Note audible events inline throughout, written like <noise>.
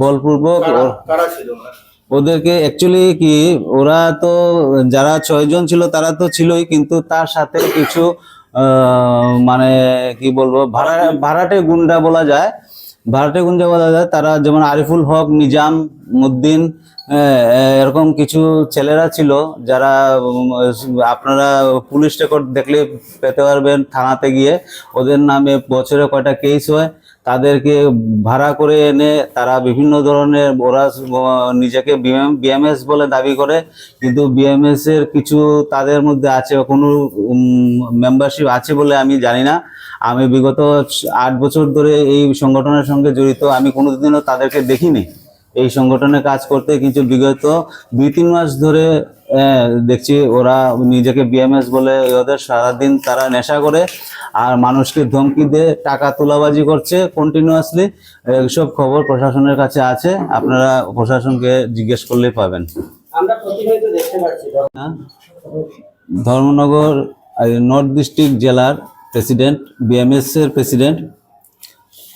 বলপূর্বক কারা ওর- কারা ওদেরকে অ্যাকচুয়ালি কি ওরা তো যারা ছয়জন ছিল তারা তো ছিলই কিন্তু তার সাথে কিছু আহ, মানে কি বলব ভাড়া ভাড়াটে গুন্ডা বলা যায়। ভাড়াটে গুন্ডা বলা যায় তারা যেমন আরিফুল হক নিজাম মুদ্দিন এরকম কিছু ছেলেরা ছিল যারা আপনারা পুলিশ রেকর্ড দেখলে পেতে পারবেন থানাতে গিয়ে। ওদের নামে বছরে কয়টা কেস হয়, তাদেরকে ভাড়া করে এনে তারা বিভিন্ন ধরনের, ওরা নিজেকে বিএমএস বলে দাবি করে, কিন্তু বিএমএস এর কিছু তাদের মধ্যে আছে, কোনো মেম্বারশিপ আছে বলে আমি জানি না। আমি বিগত আট বছর ধরে এই সংগঠনের সঙ্গে জড়িত, আমি কোনোদিনও তাদেরকে দেখিনি। এই সংগঠনে কাজ করতে কিন্তু বিগত দুই তিন মাস ধরে দেখছি ওরা নিজেকে বিএমএস বলে ওদের সারাদিন তারা নেশা করে আর মানুষকে ধমকি দিয়ে টাকা তোলাবাজি করছে কন্টিনিউয়াসলি এইসব খবর প্রশাসনের কাছে আছে আপনারা প্রশাসনকে জিজ্ঞেস করলেই পাবেন? ধর্মনগর নর্থ ডিস্ট্রিক্ট জেলার প্রেসিডেন্ট বিএমএস এর প্রেসিডেন্ট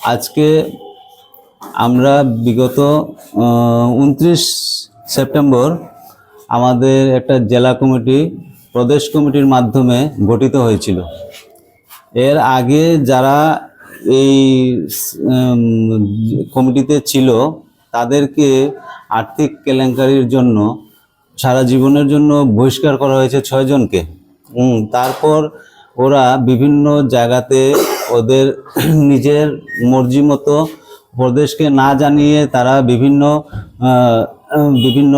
আজকে আমরা বিগত উনত্রিশ সেপ্টেম্বর আমাদের একটা জেলা কমিটি, প্রদেশ কমিটির মাধ্যমে গঠিত হয়েছিল। এর আগে যারা এই কমিটিতে ছিল, তাদেরকে আর্থিক কেলেঙ্কারির জন্য, সারা জীবনের জন্য বহিষ্কার করা হয়েছে ছয়জনকে তারপর ওরা বিভিন্ন জায়গাতে ওদের নিজের মর্জি মতো প্রদেশকে না জানিয়ে তারা বিভিন্ন বিভিন্ন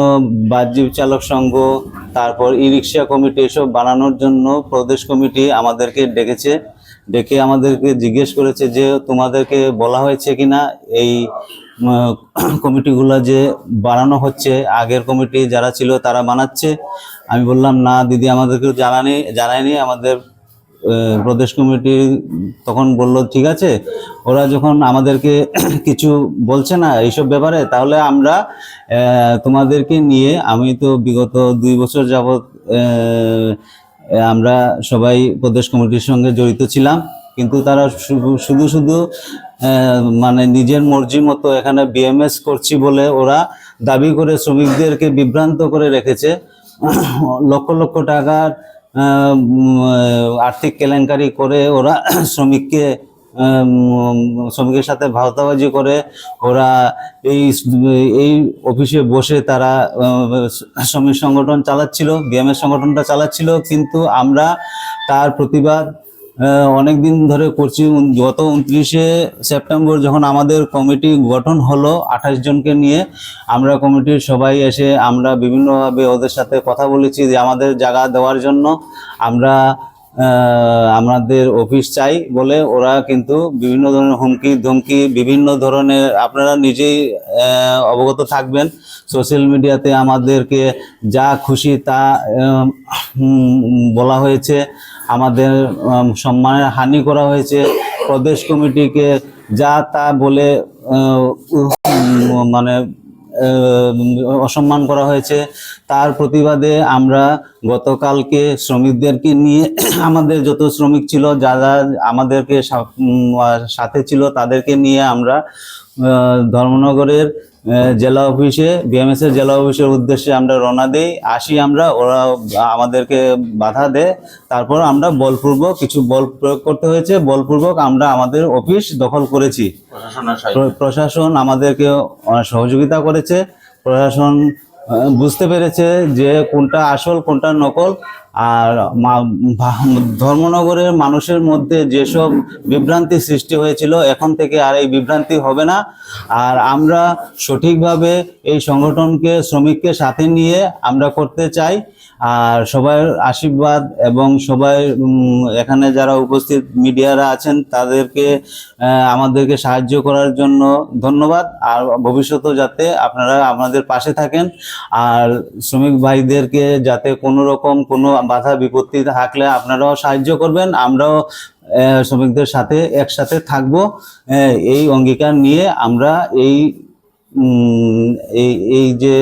বাহ্যিক চালক সংঘ তারপর ই রিক্সা কমিটি এসব বানানোর জন্য প্রদেশ কমিটি আমাদেরকে ডেকেছে। ডেকে আমাদেরকে জিজ্ঞেস করেছে যে তোমাদেরকে বলা হয়েছে কিনা এই উম, কমিটিগুলো যে বানানো হচ্ছে? আগের কমিটি যারা ছিল তারা বানাচ্ছে? আমি বললাম না দিদি আমাদেরকে জানানি জানায়নি। আমাদের প্রদেশ কমিটি তখন বলল, ঠিক আছে, ওরা যখন আমাদেরকে <clears throat> কিছু বলছে না এইসব ব্যাপারে, তাহলে আমরা তোমাদেরকে নিয়ে আমি তো বিগত দুই বছর যাবৎ আমরা সবাই প্রদেশ কমিটির সঙ্গে জড়িত ছিলাম। কিন্তু তারা শুধু শুধু মানে নিজের মর্জি মতো এখানে বিএমএস করছি বলে ওরা দাবি করে শ্রমিকদেরকে বিভ্রান্ত করে রেখেছে। <clears throat> লক্ষ লক্ষ টাকার আর্থিক কেলেঙ্কারি করে ওরা <clears throat> শ্রমিককে শ্রমিকের সাথে ভাওতাবাজি করে ওরা এই এই অফিসে বসে তারা শ্রমিক সংগঠন চালাচ্ছিল বিএমএস সংগঠনটা চালাচ্ছিল, কিন্তু আমরা তার প্রতিবাদ অনেক দিন ধরে করছি। গত উনত্রিশে সেপ্টেম্বর যখন আমাদের কমিটি গঠন হলো আঠাশ জনকে নিয়ে, আমরা কমিটির সবাই এসে আমরা বিভিন্নভাবে ওদের সাথে কথা বলেছি যে আমাদের জায়গা দেওয়ার জন্য আমরা আমাদের অফিস চাই বলে ওরা কিন্তু বিভিন্ন ধরনের হুমকি, ধমকি, বিভিন্ন ধরনের আপনারা নিজেই অবগত থাকবেন। সোশ্যাল মিডিয়াতে আমাদেরকে যা খুশি তা বলা হয়েছে। আমাদের সম্মানের হানি করা হয়েছে। প্রদেশ কমিটিকে যা তা বলে মানে অসম্মান করা হয়েছে, তার প্রতিবাদে আমরা গতকালকে শ্রমিকদেরকে নিয়ে, <clears throat> আমাদের যত শ্রমিক ছিল যারা আমাদেরকে সাথে ছিল, তাদেরকে নিয়ে আমরা ধর্মনগরের জেলা অফিসে বিএমএস এর জেলা অফিসের উদ্দেশ্যে আমরা রওনা দেই। আসি আমরা ওরা আমাদেরকে বাধা দেয়। তারপর আমরা বলপূর্বক কিছু বল প্রয়োগ করতে হয়েছে। বলপূর্বক আমরা আমাদের অফিস দখল করেছি। প্রশাসন আমাদেরকে সহযোগিতা করেছে। প্রশাসন বুঝতে পেরেছে যে কোনটা আসল কোনটা নকল। আর ধর্মনগরের মানুষের মধ্যে যেসব বিভ্রান্তি সৃষ্টি হয়েছিল, এখন থেকে আর এই বিভ্রান্তি হবে না। আর আমরা সঠিকভাবে এই সংগঠনকে, শ্রমিককে সাথে নিয়ে আমরা করতে চাই। আর সবার আশীর্বাদ এবং সবাই এখানে যারা উপস্থিত মিডিয়ারা আছেন, তাদেরকে আমাদেরকে সাহায্য করার জন্য ধন্যবাদ। আর ভবিষ্যতেও যাতে আপনারা আমাদের পাশে থাকেন। আর শ্রমিক ভাইদেরকে যাতে কোনো রকম কোনো বাধা বিপত্তি থাকলে আপনারাও সাহায্য করবেন আমরাও শ্রমিকদের সাথে একসাথে থাকব। এই অঙ্গীকার নিয়ে আমরা এই এই এই যে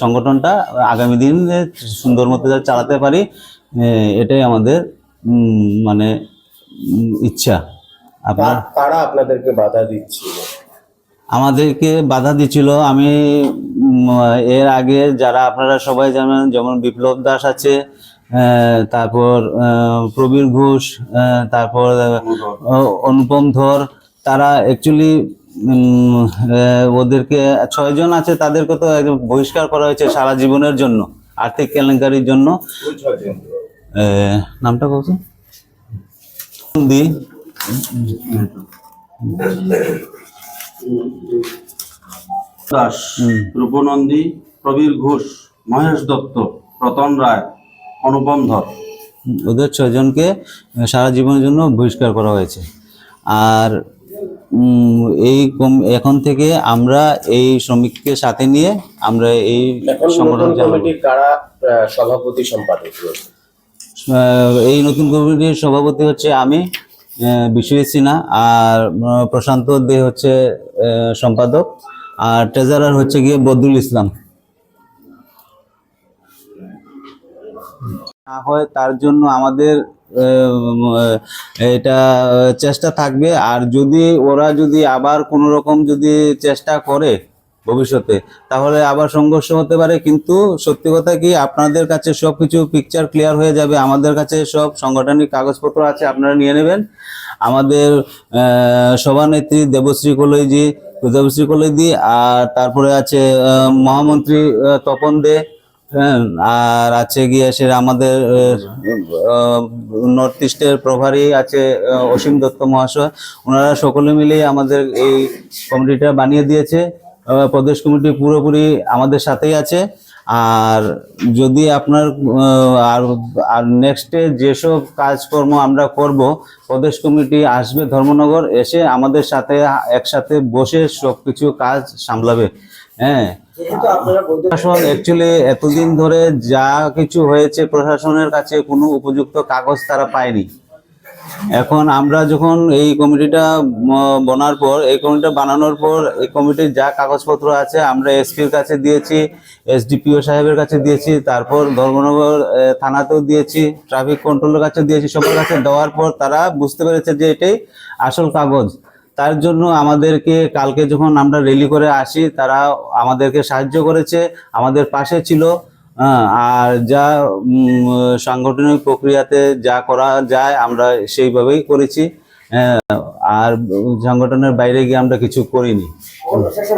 সংগঠনটা আগামী দিনে সুন্দর মতো চালাতে পারি এটাই আমাদের মানে ইচ্ছা। আপনার আপনাদেরকে বাধা দিচ্ছিল? আমাদেরকে বাধা দিছিল আমি এর আগে যারা আপনারা সবাই জানেন যেমন বিপ্লব দাস আছে তারপর প্রবীর ঘোষ তারপর অনুপম ধর তারা অ্যাকচুয়ালি ওদেরকে ছয়জন আছে তাদেরকে তো একদম বহিষ্কার করা হয়েছে সারা জীবনের জন্য আর্থিক কেলেঙ্কারির জন্য। নামটা কত দি। দাস রূপনন্দী প্রবীর ঘোষ মহেশ দত্ত রতন রায়। অনুপম ধর। ওদের ছয়জনকে সারা জীবনের জন্য বহিষ্কার করা হয়েছে। আর এই কম- এখন থেকে আমরা এই শ্রমিককে সাথে নিয়ে আমরা এই সংগঠন কারা সভাপতি সম্পাদক এই নতুন কমিটির সভাপতি হচ্ছে আমি বিশ্বজিৎ সিনহা আর প্রশান্ত দে হচ্ছে সম্পাদক আর ট্রেজারার হচ্ছে গিয়ে বদরুল ইসলাম। না হয় তার জন্য আমাদের এটা চেষ্টা থাকবে। আর যদি ওরা যদি আবার কোনো রকম যদি চেষ্টা করে ভবিষ্যতে, তাহলে আবার সংঘর্ষ হতে পারে। কিন্তু সত্যি কথা কি, আপনাদের কাছে সব কিছু পিকচার ক্লিয়ার হয়ে যাবে। আমাদের কাছে সব সাংগঠনিক কাগজপত্র আছে, আপনারা নিয়ে নেবেন। আমাদের সভানেত্রী দেবশ্রী কলইজি, দেবশ্রী কলইদি আর তারপরে আছে মহামন্ত্রী তপন দে আর আছে গিয়ে সে আমাদের নর্থ ইস্টের প্রভারী আছে অসীম দত্ত মহাশয়। ওনারা সকলে মিলেই আমাদের এই কমিটিটা বানিয়ে দিয়েছে। প্রদেশ কমিটি পুরোপুরি আমাদের সাথেই আছে। আর যদি আপনার আর আর নেক্সটে যেসব কাজকর্ম আমরা করব প্রদেশ কমিটি আসবে ধর্মনগর এসে আমাদের সাথে একসাথে বসে সব কিছু কাজ সামলাবে। হ্যাঁ। প্রশাসন অ্যাকচুয়ালি এতদিন ধরে যা কিছু হয়েছে প্রশাসনের কাছে কোনো উপযুক্ত কাগজ তারা পায়নি। এখন আমরা যখন এই কমিটিটা বনার পর, এই কমিটিটা বানানোর পর, এই কমিটির যা কাগজপত্র আছে আমরা এসপির কাছে দিয়েছি, এসডিপিও সাহেবের কাছে দিয়েছি, তারপর ধর্মনগর থানাতেও দিয়েছি, ট্রাফিক কন্ট্রোলের কাছে দিয়েছি, সবার কাছে দেওয়ার পর তারা বুঝতে পেরেছে যে এটাই আসল কাগজ। তার জন্য আমাদেরকে কালকে যখন আমরা রেলি করে আসি, তারা আমাদেরকে সাহায্য করেছে, আমাদের পাশে ছিল। আর যা সাংগঠনিক প্রক্রিয়াতে যা করা যায় আমরা সেইভাবেই করেছি। হ্যাঁ, আর সাংগঠনের বাইরে গিয়ে আমরা কিছু করিনি।